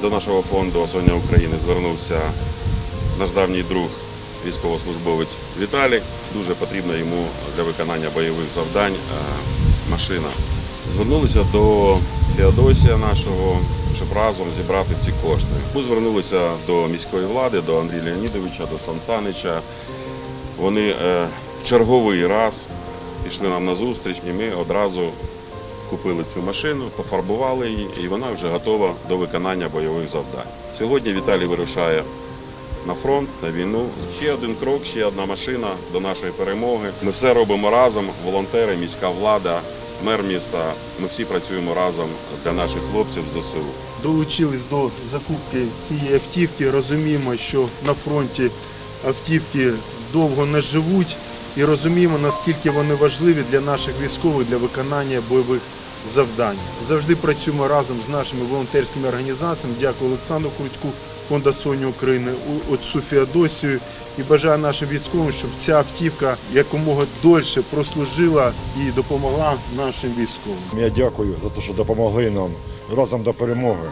До нашого фонду «Освоєння України звернувся наш давній друг, військовослужбовець Віталій. Дуже потрібна йому для виконання бойових завдань е, машина. Звернулися до Феодосія нашого, щоб разом зібрати ці кошти. Ми звернулися до міської влади, до Андрія Леонідовича, до Сан Санича. Вони е, в черговий раз пішли нам на зустріч, і ми одразу купили цю машину, пофарбували її, і вона вже готова до виконання бойових завдань. Сьогодні Віталій вирушає на фронт, на війну. Ще один крок, ще одна машина до нашої перемоги. Ми все робимо разом. Волонтери, міська влада, мер міста. Ми всі працюємо разом для наших хлопців з ЗСУ. долучились до закупки цієї автівки. Розуміємо, що на фронті автівки довго не живуть, і розуміємо, наскільки вони важливі для наших військових для виконання бойових завдань. Завжди працюємо разом з нашими волонтерськими організаціями. Дякую Олександру Крутьку, фонда Соні України, отцу Феодосію і бажаю нашим військовим, щоб ця автівка якомога дольше прослужила і допомогла нашим військовим. Я дякую за те, що допомогли нам разом до перемоги.